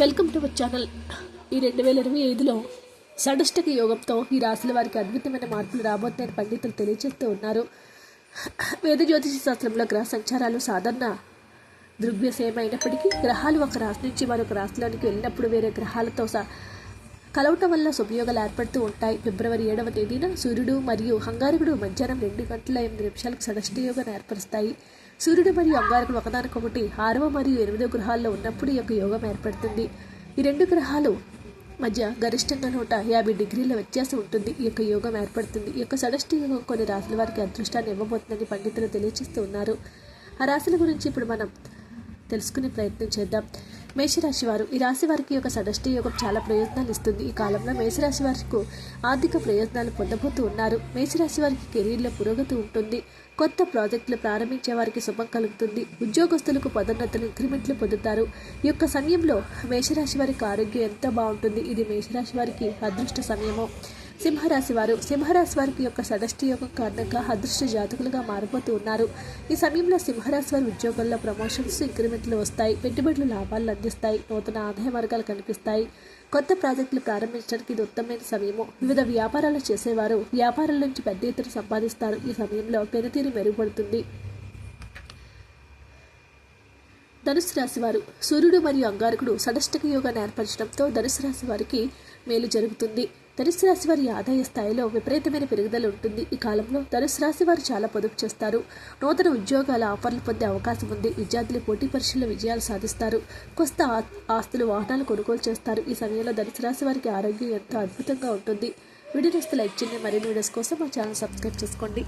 Welcome to our channel. ఈ రెండు వేల ఇరవై ఐదులో షడష్టక యోగంతో ఈ రాశుల వారికి అద్భుతమైన మార్పులు రాబోతున్నాయని పండితులు తెలియజేస్తూ ఉన్నారు. వేద జ్యోతిష శాస్త్రంలో గ్రహ సంచారాలు సాధారణ దృగ్వ్యసయం అయినప్పటికీ గ్రహాలు ఒక రాశి నుంచి మరొక రాశిలోనికి వెళ్ళినప్పుడు వేరే గ్రహాలతో సహా కలవటం వల్ల శుభయోగాలు ఏర్పడుతూ ఉంటాయి. ఫిబ్రవరి ఏడవ తేదీన సూర్యుడు మరియు అంగారకుడు మధ్యాహ్నం రెండు గంటల ఎనిమిది నిమిషాలకు షడష్టి యోగాన్ని ఏర్పరుస్తాయి. సూర్యుడు మరియు అంగారకుడు ఒకదానికొకటి ఆరవ మరియు ఎనిమిదో గ్రహాల్లో ఉన్నప్పుడు ఈ యొక్క యోగం ఏర్పడుతుంది. ఈ రెండు గ్రహాలు మధ్య గరిష్టంగా నూట యాభై డిగ్రీల వ్యత్యాసం ఉంటుంది. ఈ యొక్క యోగం ఏర్పడుతుంది. ఈ యొక్క సడష్టి యోగం కొన్ని రాశుల వారికి అదృష్టాన్ని ఇవ్వబోతుందని పండితులు తెలియజేస్తూ ఉన్నారు. ఆ రాశుల గురించి ఇప్పుడు మనం తెలుసుకునే ప్రయత్నం చేద్దాం. మేషరాశి వారు ఈ రాశి వారికి ఒక సదృష్టి యోగం చాలా ప్రయోజనాలు ఇస్తుంది. ఈ కాలంలో మేషరాశి వారికి ఆర్థిక ప్రయోజనాలు పొందబోతూ ఉన్నారు. మేషరాశి వారికి కెరీర్లో పురోగతి ఉంటుంది. కొత్త ప్రాజెక్టులు ప్రారంభించే వారికి శుభం కలుగుతుంది. ఉద్యోగస్తులకు పదోన్నతులు ఇంక్రిమెంట్లు పొందుతారు. ఈ యొక్క సమయంలో మేషరాశి వారికి ఆరోగ్యం ఎంత బాగుంటుంది? ఇది మేషరాశి వారికి అదృష్ట సమయము. సింహరాశి వారు సింహరాశి వారికి యొక్క సడష్టి యొక్క కారణంగా అదృష్ట జాతకులుగా మారిపోతూ ఉన్నారు. ఈ సమయంలో సింహరాశి వారి ఉద్యోగాల్లో ప్రమోషన్స్ ఇంక్రిమెంట్లు వస్తాయి. పెట్టుబడులు లాభాలు అందిస్తాయి. నూతన ఆదాయ మార్గాలు కనిపిస్తాయి. కొత్త ప్రాజెక్టులు ప్రారంభించడానికి ఇది ఉత్తమమైన సమయము. వివిధ వ్యాపారాలు చేసేవారు వ్యాపారాల నుంచి పెద్ద ఎత్తున సంపాదిస్తారు. ఈ సమయంలో పెనుతీరు మెరుగుపడుతుంది. ధనుసు రాశి వారు సూర్యుడు మరియు అంగారకుడు సదష్టక యోగాన్ని ఏర్పరచడంతో ధనుసు రాశి వారికి మేలు జరుగుతుంది. ధనుసు రాశి వారి ఆదాయ స్థాయిలో విపరీతమైన పెరుగుదల ఉంటుంది. ఈ కాలంలో ధనుసు రాశి వారు చాలా పొదుపు చేస్తారు. నూతన ఉద్యోగాల ఆఫర్లు పొందే అవకాశం ఉంది. విద్యార్థులు పోటీ పరీక్షల్లో విజయాలు సాధిస్తారు. కొత్త ఆస్తులు వాహనాలు కొనుగోలు చేస్తారు. ఈ సమయంలో ధనుసు రాశి వారికి ఆరోగ్యం ఎంతో అద్భుతంగా ఉంటుంది. వీడియో లైక్ చేయండి. మరిన్ని వీడియోస్ కోసం మా ఛానల్ సబ్స్క్రైబ్ చేసుకోండి.